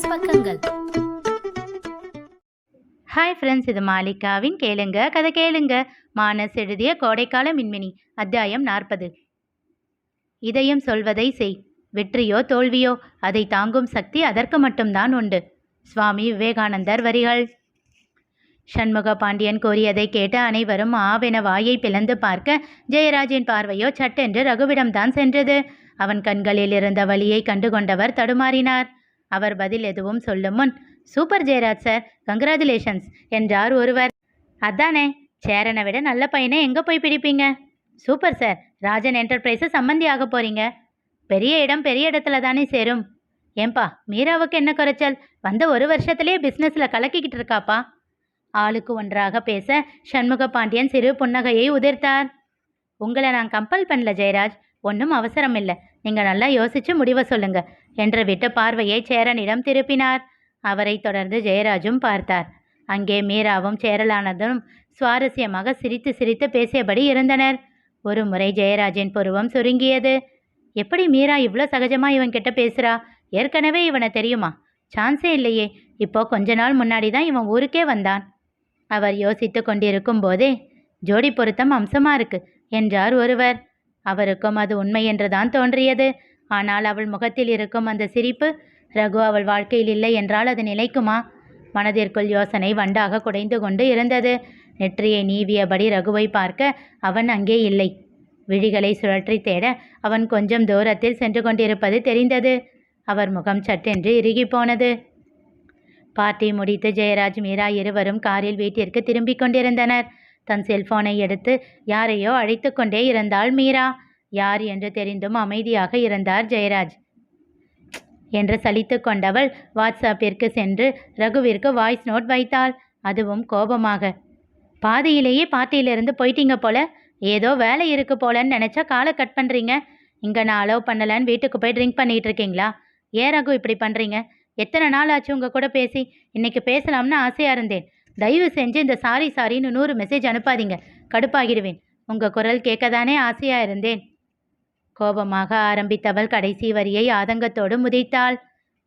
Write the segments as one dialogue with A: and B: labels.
A: Business பக்கங்கள்.
B: Hi friends இது மாலிகாவின் கேளுங்க கதை கேளுங்க. மானஸ் எழுதிய கோடைக்கால மின்மினி அத்தியாயம் நாற்பது. இதயம் சொல்வதை செய் வெற்றியோ தோல்வியோ அதை தாங்கும் சக்தி அதற்கு மட்டும்தான் உண்டு. சுவாமி விவேகானந்தர் வரிகள். சண்முக பாண்டியன் கூறியதை கேட்டு அனைவரும் ஆவென வாயை பிளந்து பார்க்க ஜெயராஜின் பார்வையோ சட்டென்று ரகுவிடம்தான் சென்றது. அவன் கண்களில் இருந்த வழியை கண்டுகொண்டவர் தடுமாறினார். அவர் பதில் எதுவும் சொல்லும் முன் சூப்பர் ஜெயராஜ் சார் கங்க்ராச்சுலேஷன்ஸ் என்றார் ஒருவர். அதானே சேரனை விட நல்ல பையனை எங்கே போய் பிடிப்பீங்க? சூப்பர் சார் ராஜன் என்டர்பிரைஸை சம்மந்தி ஆக போறீங்க. பெரிய இடம் பெரிய இடத்துல தானே சேரும். ஏன்பா மீராவுக்கு என்ன குறைச்சல்? வந்த ஒரு வருஷத்துலேயே பிஸ்னஸில் கலக்கிக்கிட்டு இருக்காப்பா? ஆளுக்கு ஒன்றாக பேச சண்முக பாண்டியன் சிறு புன்னகையை உதிர்த்தார். உங்களை நான் கம்பல் பண்ணல ஜெயராஜ் ஒன்றும் அவசரம் இல்லை நீங்கள் நல்லா யோசிச்சு முடிவை சொல்லுங்கள் என்று விட்டு பார்வையை சேரனிடம் திருப்பினார். அவரை தொடர்ந்து ஜெயராஜும் பார்த்தார். அங்கே மீராவும் சேரலானதும் சுவாரஸ்யமாக சிரித்து சிரித்து பேசியபடி இருந்தனர். ஒரு முறை ஜெயராஜின் புருவம் சுருங்கியது. எப்படி மீரா இவ்வளோ சகஜமாக இவன் கிட்ட பேசுகிறா ஏற்கனவே இவனை தெரியுமா? சான்ஸே இல்லையே. இப்போ கொஞ்ச நாள் முன்னாடி தான் இவன் ஊருக்கே வந்தான். அவர் யோசித்து கொண்டிருக்கும் போதே ஜோடி பொருத்தம் அம்சமாக இருக்கு என்றார் ஒருவர். அவருக்கும் அது உண்மை என்றுதான் தோன்றியது. ஆனால் அவள் முகத்தில் இருக்கும் அந்த சிரிப்பு ரகு அவள் வாழ்க்கையில் இல்லை என்றால் அது நிலைக்குமா? மனதிற்குள் யோசனை வண்டாக குடைந்து கொண்டு இருந்தது. நெற்றியை நீவியபடி ரகுவை பார்க்க அவன் அங்கே இல்லை. விழிகளை சுழற்றி தேட அவன் கொஞ்சம் தூரத்தில் சென்று கொண்டிருப்பது தெரிந்தது. அவர் முகம் சட்டென்று இறுகி போனது. பார்ட்டி முடித்து ஜெயராஜ் மீரா இருவரும் காரில் வீட்டிற்கு திரும்பிக் கொண்டிருந்தனர். தன் செல்போனை எடுத்து யாரையோ அழைத்து கொண்டே இருந்தாள் மீரா. யார் என்று தெரிந்தும் அமைதியாக இருந்தார் ஜெயராஜ். என்று சலித்து கொண்டவள் வாட்ஸ்அப்பிற்கு சென்று ரகுவிற்கு வாய்ஸ் நோட் வைத்தாள். அதுவும் கோபமாக. பாதியிலேயே பார்ட்டியிலிருந்து போயிட்டீங்க போல. ஏதோ வேலை இருக்கு போலன்னு நினச்சா காலை கட் பண்ணுறீங்க இங்கே நான் அலோவ் பண்ணலன்னு வீட்டுக்கு போய் ட்ரிங்க் பண்ணிகிட்டு இருக்கீங்களா? ஏன் ரகு இப்படி பண்ணுறீங்க எத்தனை நாள் ஆச்சு உங்கள் கூட பேசி? இன்னைக்கு பேசலாம்னு ஆசையாக இருந்தேன். தயவு செஞ்சு இந்த சாரி சாரின்னு நூறு மெசேஜ் அனுப்பாதீங்க. கடுப்பாகிடுவேன். உங்கள் குரல் கேட்க தானே ஆசையாக இருந்தேன். கோபமாக ஆரம்பித்தவள் கடைசி வரியை ஆதங்கத்தோடு முதித்தாள்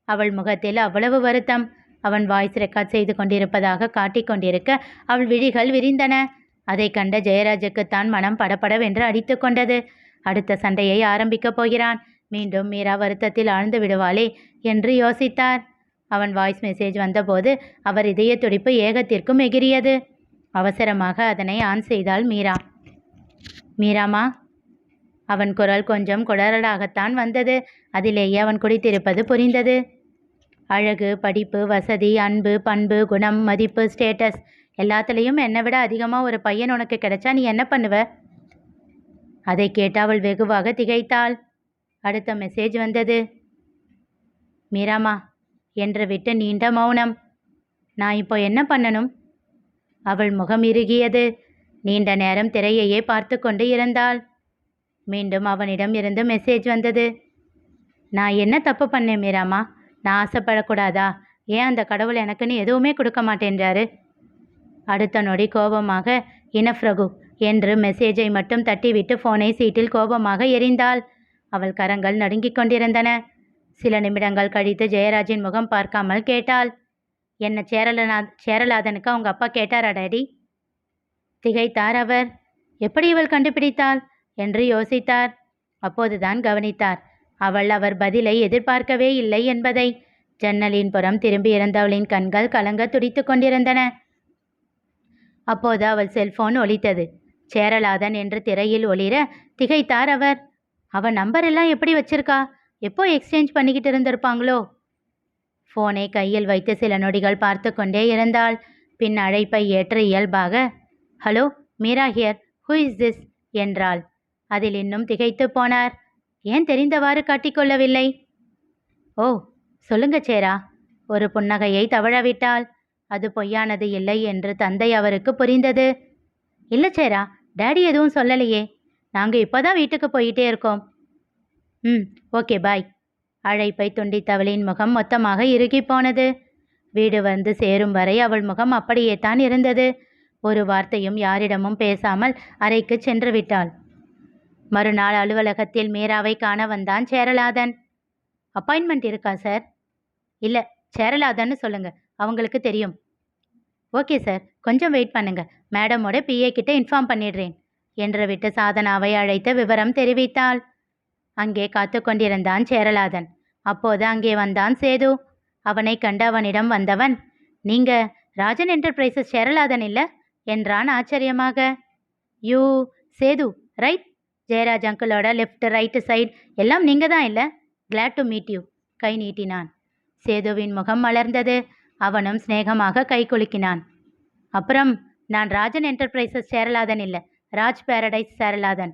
B: அவள் முகத்தில் அவ்வளவு வருத்தம். அவன் வாய்ஸ் ரெக்கார்ட் செய்து கொண்டிருப்பதாக காட்டிக்கொண்டிருக்க அவள் விழிகள் விரிந்தன. அதை கண்ட ஜெயராஜுக்குத்தான் மனம் படபடவென்று அடித்து கொண்டது. அடுத்த சண்டையை ஆரம்பிக்கப் போகிறான். மீண்டும் மீரா வருத்தத்தில் ஆழ்ந்து விடுவாளே என்று யோசித்தார். அவன் வாய்ஸ் மெசேஜ் வந்தபோது அவர் இதய துடிப்பு ஏகத்திற்கும் எகிரியது. அவசரமாக அதனை ஆன் செய்தாள் மீரா. மீராமா அவன் குரல் கொஞ்சம் குடரலாகத்தான் வந்தது. அதிலேயே அவன் குடித்திருப்பது புரிந்தது. அழகு படிப்பு வசதி அன்பு பண்பு குணம் மதிப்பு ஸ்டேட்டஸ் எல்லாத்துலேயும் என்னை விட அதிகமாக ஒரு பையன் உனக்கு கிடைச்சா நீ என்ன பண்ணுவ? அதை கேட்டு அவள் வெகுவாக திகைத்தாள். அடுத்த மெசேஜ் வந்தது. மீராமா என்று விட்டு நீண்ட மௌனம். நான் இப்போ என்ன பண்ணணும்? அவள் முகம் இறுகியது. நீண்ட நேரம் திரையையே பார்த்து கொண்டு இருந்தாள். மீண்டும் அவனிடம் இருந்து மெசேஜ் வந்தது. நான் என்ன தப்பு பண்ணேன் மீராமா? நான் ஆசைப்படக்கூடாதா? ஏன் அந்த கடவுள் எனக்குன்னு எதுவுமே கொடுக்க மாட்டேன்றாரு? அடுத்த நொடி கோபமாக இனஃப் ரகு என்று மெசேஜை மட்டும் தட்டிவிட்டு ஃபோனை சீட்டில் கோபமாக எரிந்தாள். அவள் கரங்கள் நடுங்கிக் கொண்டிருந்தன. சில நிமிடங்கள் கழித்து ஜெயராஜின் முகம் பார்க்காமல் கேட்டாள். என்ன சேரலநா சேரலாதனுக்கு அவங்க அப்பா கேட்டாரா டேடி? திகைத்தார் அவர். எப்படி இவள் கண்டுபிடித்தாள்? என்று யோசித்தார். அப்போதுதான் கவனித்தார். அவள் அவர் பதிலை எதிர்பார்க்கவே இல்லை என்பதை. ஜன்னலின் புறம் திரும்பியிருந்தவளின் கண்கள் கலங்க துடித்து கொண்டிருந்தன. அப்போது அவள் செல்போன் ஒலித்தது. சேரலாதன் என்று திரையில் ஒளிர திகைத்தார் அவர். அவன் நம்பர் எல்லாம் எப்படி வச்சிருக்கா? எப்போ எக்ஸ்சேஞ்ச் பண்ணிக்கிட்டு இருந்திருப்பாங்களோ? ஃபோனை கையில் வைத்து சில நொடிகள் பார்த்து கொண்டே இருந்தாள். பின் அழைப்பை ஏற்ற இயல்பாக hello Meera here who is this என்றாள். அதில் இன்னும் திகைத்து போனார். ஏன் தெரிந்தவாறு காட்டிக்கொள்ளவில்லை ஓ சொல்லுங்க சேரா. ஒரு புன்னகையை தவழவிட்டாள் அது பொய்யானது இல்லை என்று தந்தை அவருக்கு புரிந்தது. இல்லை சேரா டேடி எதுவும் சொல்லலையே. நாங்கள் இப்போதான் வீட்டுக்கு போயிட்டே இருக்கோம். ம் ஓகே பாய். அழைப்பை துண்டித்தவளின் முகம் மொத்தமாக இறுகி போனது. வீடு வந்து சேரும் வரை அவள் முகம் அப்படியே தான் இருந்தது. ஒரு வார்த்தையும் யாரிடமும் பேசாமல் அறைக்கு சென்று விட்டாள். மறுநாள் அலுவலகத்தில் மீராவை காண வந்தான் சேரலாதன். அப்பாயின்மெண்ட் இருக்கா சார் இல்லை சேரலாதன்னு சொல்லுங்க. அவங்களுக்கு தெரியும். ஓகே சார் கொஞ்சம் வெயிட் பண்ணுங்க. மேடமோட பிஏ கிட்ட இன்ஃபார்ம் பண்ணிடுறேன் என்று விட்டு சாதனாவை அழைத்து விவரம் தெரிவித்தாள். அங்கே காத்து கொண்டிருந்தான் சேரலாதன். அப்போது அங்கே வந்தான் சேது. அவனை கண்டு அவனிடம் வந்தவன் நீங்க ராஜன் என்டர்பிரைசஸ் சேரலாதன் இல்ல? என்றான் ஆச்சரியமாக. யூ சேது ரைட் ஜெயராஜ் அங்கிளோட லெஃப்ட் ரைட்டு சைடு எல்லாம் நீங்கள் தான் இல்லை? கிளாட் டு மீட் யூ கை நீட்டினான். சேதுவின் முகம் மலர்ந்தது. அவனும் சிநேகமாக கை குலுக்கினான். அப்புறம் நான் ராஜன் என்டர்பிரைசஸ் சேரலாதன் இல்லை. ராஜ் பேரடைஸ் சேரலாதன்.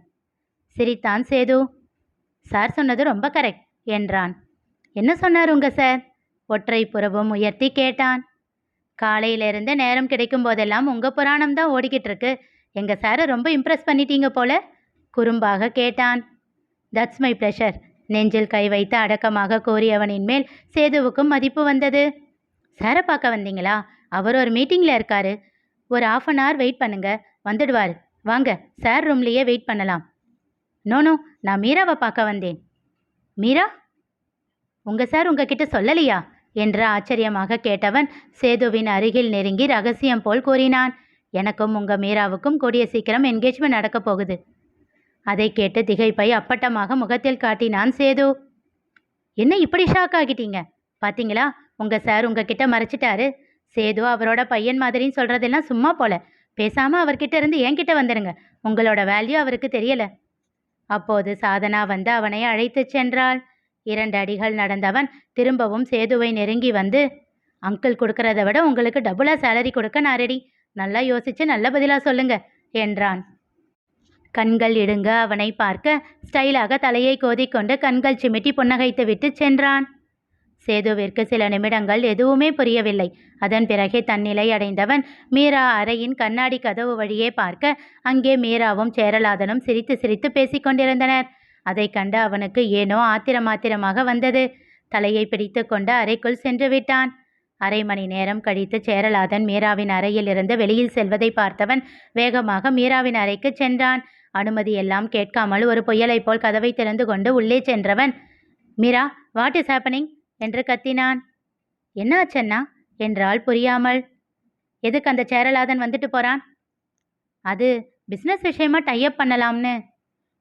B: சிரித்தான் சேது. சார் சொன்னது ரொம்ப கரெக்ட் என்றான். என்ன சொன்னார் உங்க சார் ஒற்றை புறவும் உயர்த்தி கேட்டான். காலையிலிருந்து நேரம் கிடைக்கும் போதெல்லாம் உங்கள் புராணம் தான் ஓடிக்கிட்டு இருக்கு. எங்கள் சாரை ரொம்ப இம்ப்ரெஸ் பண்ணிட்டீங்க போல. குறும்பாக கேட்டான். தட்ஸ் மை ப்ளஷர் நெஞ்சில் கை வைத்து அடக்கமாக கூறியவனின் மேல் சேதுவுக்கும் மதிப்பு வந்தது. சாரை பார்க்க வந்தீங்களா? அவர் ஒரு மீட்டிங்கில் இருக்காரு. ஒரு ஆஃப் அன் ஹவர் வெயிட் பண்ணுங்க. வந்துடுவார். வாங்க. சார் ரூம்லேயே வெயிட் பண்ணலாம். நோ நோ நான் மீராவை பார்க்க வந்தேன். மீரா? உங்கள் சார் உங்ககிட்ட சொல்லலையா? என்று ஆச்சரியமாக கேட்டவன் சேதுவின் அருகில் நெருங்கி ரகசியம் போல் கூறினான். எனக்கும் உங்கள் மீராவுக்கும் கூடிய சீக்கிரம் என்கேஜ்மெண்ட் நடக்கப் போகுது. அதை கேட்டு திகைப்பை அப்பட்டமாக முகத்தில் காட்டினான் சேது. என்ன இப்படி ஷாக் ஆகிட்டீங்க? பாத்தீங்களா? உங்க சார் உங்ககிட்ட மறைச்சிட்டாரு. சேது அவரோட பையன் மாதிரின்னு சொல்றதெல்லாம் சும்மா போல. பேசாம அவர்கிட்ட இருந்து என்கிட்ட வந்துடுங்க உங்களோட வேல்யூ அவருக்கு தெரியல. அப்போது சாதனா வந்து அவனை அழைத்துச் சென்றாள். இரண்டு அடிகள் நடந்தவன் திரும்பவும் சேதுவை நெருங்கி வந்து அங்கிள் கொடுக்கறத விட உங்களுக்கு டபுளா சேலரி கொடுக்க நான் ரெடி நல்லா யோசிச்சு நல்ல பதிலா சொல்லுங்க என்றான். கண்கள் இடுங்க. அவனை பார்க்க ஸ்டைலாக தலையை கோதிக்கொண்டு கண்கள் சிமிட்டி புன்னகைத்து விட்டு சென்றான். சேதுவிற்கு சில நிமிடங்கள் எதுவுமே புரியவில்லை. அதன் பிறகே தன்னிலை அடைந்தவன் மீரா அறையின் கண்ணாடி கதவு வழியே பார்க்க அங்கே மீராவும் சேரலாதனும் சிரித்து சிரித்து பேசிக்கொண்டிருந்தனர் அதை அதைக் கண்டு அவனுக்கு ஏனோ ஆத்திரமாத்திரமாக வந்தது. தலையை பிடித்து கொண்டு அறைக்குள் சென்று விட்டான். அரை மணி நேரம் கழித்து சேரலாதன் மீராவின் அறையில் இருந்து வெளியில் செல்வதை பார்த்தவன் வேகமாக மீராவின் அறைக்கு சென்றான். அனுமதி எல்லாம் கேட்காமல் ஒரு புயலைப் போல் கதவை திறந்து கொண்டு உள்ளே சென்றவன் மீரா வாட் இஸ் ஹேப்பனிங் என்று கத்தினான். என்ன ஆச்சண்ணா? என்றாள் புரியாமல். எதுக்கு அந்த சேரலாதன் வந்துட்டு போறான்? அது பிஸ்னஸ் விஷயமா டைப் பண்ணலாம்னு.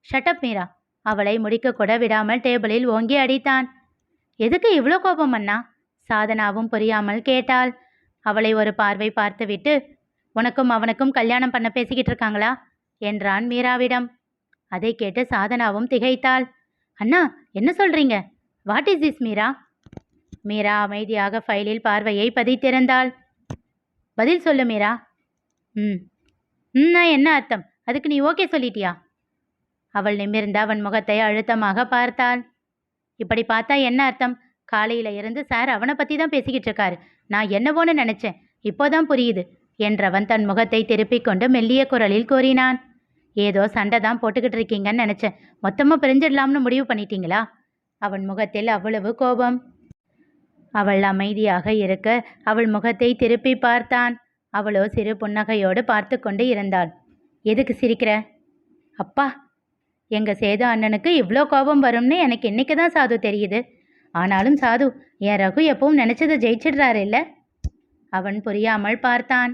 B: Shut up Meera. அவளை முடிக்க கூட விடாமல் டேபிளில் ஓங்கி அடித்தான். எதுக்கு இவ்வளோ கோபம் அண்ணா? சாதனாவும் புரியாமல் கேட்டாள். அவளை ஒரு பார்வை பார்த்துவிட்டு உனக்கும் அவனுக்கும் கல்யாணம் பண்ண பேசிக்கிட்டு இருக்காங்களா? என்றான் மீராவிடம். அதை கேட்டு சாதனாவும் திகைத்தாள். அண்ணா என்ன சொல்றீங்க? What is this Meera? Meera அமைதியாக ஃபைலில் பார்வையை பதித்திருந்தாள். பதில் சொல்லு மீரா. ம். ம்னா என்ன அர்த்தம்? அதுக்கு நீ ஓகே சொல்லிட்டியா? அவள் நிமிர்ந்து அவன் முகத்தை அழுத்தமாக பார்த்தாள். இப்படி பார்த்தா என்ன அர்த்தம்? காலையில இருந்து சார் அவனை பத்தி தான் பேசிக்கிட்டு இருக்காரு. நான் என்னவோன்னு நினைச்சேன். இப்போதான் புரியுது. என்றவன் தன் முகத்தை திருப்பிக் கொண்டு மெல்லிய குரலில் கூறினான். ஏதோ சண்டை தான் போட்டுக்கிட்டு இருக்கீங்கன்னு நினச்சேன். மொத்தமாக பிரிஞ்சிடலாம்னு முடிவு பண்ணிட்டீங்களா? அவன் முகத்தில் அவ்வளவு கோபம். அவள் அமைதியாக இருக்க அவள் முகத்தை திருப்பி பார்த்தான். அவளோ சிறு புன்னகையோடு பார்த்து கொண்டு இருந்தாள். எதுக்கு சிரிக்கிற? அப்பா எங்கள் சேது அண்ணனுக்கு இவ்வளோ கோபம் வரும்னு எனக்கு இன்னைக்கு தான் சாது தெரியுது. ஆனாலும் சாது என் ரகு எப்பவும் நினச்சதை ஜெயிச்சிடுறாரு இல்லை? அவன் புரியாமல் பார்த்தான்.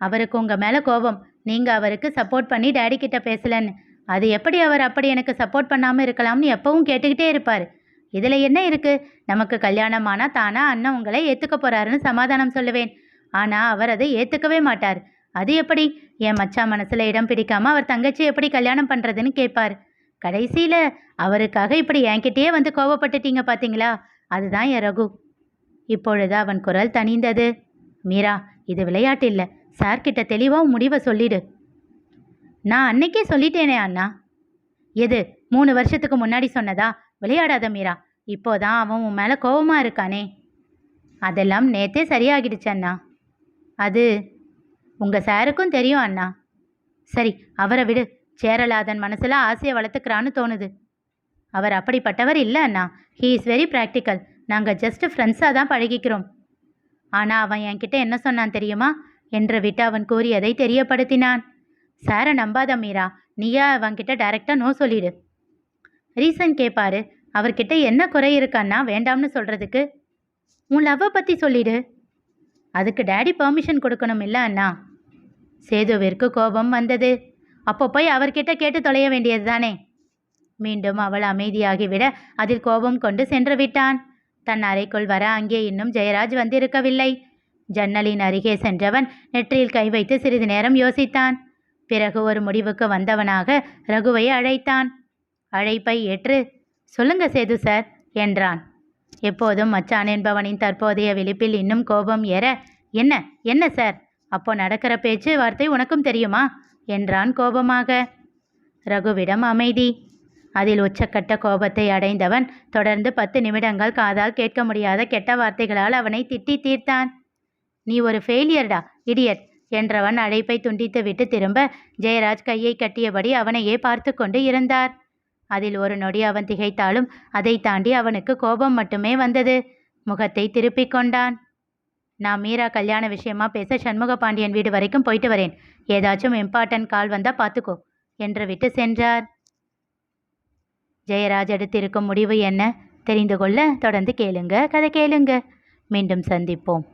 B: அவருக்கு உங்கள் மேலே கோபம். நீங்கள் அவருக்கு சப்போர்ட் பண்ணி டேடி கிட்ட பேசலன்னு. அது எப்படி அவர் அப்படி எனக்கு சப்போர்ட் பண்ணாமல் இருக்கலாம்னு எப்பவும் கேட்டுக்கிட்டே இருப்பார். இதில் என்ன இருக்குது நமக்கு கல்யாணம் ஆனால் தானாக அண்ணன் உங்களை ஏற்றுக்க போகிறாருன்னு சமாதானம் சொல்லுவேன். ஆனால் அவர் அதை ஏற்றுக்கவே மாட்டார். அது எப்படி? என் மச்சான் மனசில் இடம் பிடிக்காம அவர் தங்கச்சி எப்படி கல்யாணம் பண்ணுறதுன்னு கேட்பார். கடைசியில் அவருக்காக இப்படி என்கிட்டயே வந்து கோவப்பட்டுட்டீங்க பார்த்தீங்களா அதுதான் என் ரகு. இப்பொழுது அவன் குரல் தணிந்தது. மீரா இது விளையாட்டு இல்லை. சார்கிட்ட தெளிவாக முடிவை சொல்லிடு. நான் அன்னைக்கே சொல்லிட்டேனே அண்ணா. எது மூணு வருஷத்துக்கு முன்னாடி சொன்னதா? விளையாடாத மீரா. இப்போதான் அவன் உன் மேலே கோபமாக இருக்கானே. அதெல்லாம் நேத்தே சரியாகிடுச்சு அண்ணா. அது உங்கள் சாருக்கும் தெரியும் அண்ணா. சரி அவரை விடு. சேரலாதன் மனசில் ஆசையை வளர்த்துக்கிறான்னு தோணுது. அவர் அப்படிப்பட்டவர் இல்லை அண்ணா. ஹீ இஸ் வெரி ப்ராக்டிக்கல் நாங்கள் ஜஸ்ட் ஃப்ரெண்ட்ஸாக தான் பழகிக்கிறோம். ஆனால் அவன் என்கிட்ட என்ன சொன்னான் தெரியுமா? என்று விட்டு அவன் கூறியதை தெரியப்படுத்தினான். சாரை நம்பாத மீரா நீயா அவன்கிட்ட டைரெக்டாக நோ சொல்லிடு. ரீசன் கேட்பாரு அவர்கிட்ட என்ன குறை இருக்கான்னா வேண்டாம்னு சொல்கிறதுக்கு உன் லவ்வை பற்றி சொல்லிடு. அதுக்கு டேடி பெர்மிஷன் கொடுக்கணும் இல்லை அண்ணா. சேதுவிற்கு கோபம் வந்தது. அப்போ போய் அவர்கிட்ட கேட்டு தொலைய வேண்டியது தானே. மீண்டும் அவள் அமைதியாகிவிட அதில் கோபம் கொண்டு சென்று விட்டான். தன் அறைக்குள் வர அங்கே இன்னும் ஜெயராஜ் வந்திருக்கவில்லை. ஜன்னலின் அருகே சென்றவன் நெற்றியில் கை வைத்து சிறிது நேரம் யோசித்தான். பிறகு ஒரு முடிவுக்கு வந்தவனாக ரகுவை அழைத்தான். அழைப்பை ஏற்று சொல்லுங்க சேது சார் என்றான். எப்போதும் மச்சான் என்பவனின் தற்போதைய விழிப்பில் இன்னும் கோபம் ஏற என்ன என்ன சார்? அப்போ நடக்கிற பேச்சு வார்த்தை உனக்கும் தெரியுமா? என்றான் கோபமாக. ரகுவிடம் அமைதி. அதில் உச்சக்கட்ட கோபத்தை அடைந்தவன் தொடர்ந்து பத்து நிமிடங்கள் காதால் கேட்க முடியாத கெட்ட வார்த்தைகளால் அவனை திட்டி தீர்த்தான். நீ ஒரு ஃபெயிலியர்டா இடியட் என்றவன் அழைப்பை துண்டித்துவிட்டு திரும்ப ஜெயராஜ் கையை கட்டியபடி அவனையே பார்த்து கொண்டு இருந்தார். அதில் ஒரு நொடி அவன் திகைத்தாலும் அதை தாண்டி அவனுக்கு கோபம் மட்டுமே வந்தது. முகத்தை திருப்பிக் கொண்டான். நான் மீரா கல்யாண விஷயமா பேச சண்முக பாண்டியன் வீடு வரைக்கும் போயிட்டு வரேன். ஏதாச்சும் இம்பார்ட்டன்ட் கால் வந்தா பார்த்துக்கோ என்று விட்டு சென்றார். ஜெயராஜ் எடுத்திருக்கும் முடிவு என்ன? தெரிந்து கொள்ள தொடர்ந்து கேளுங்க கதை கேளுங்க. மீண்டும் சந்திப்போம்.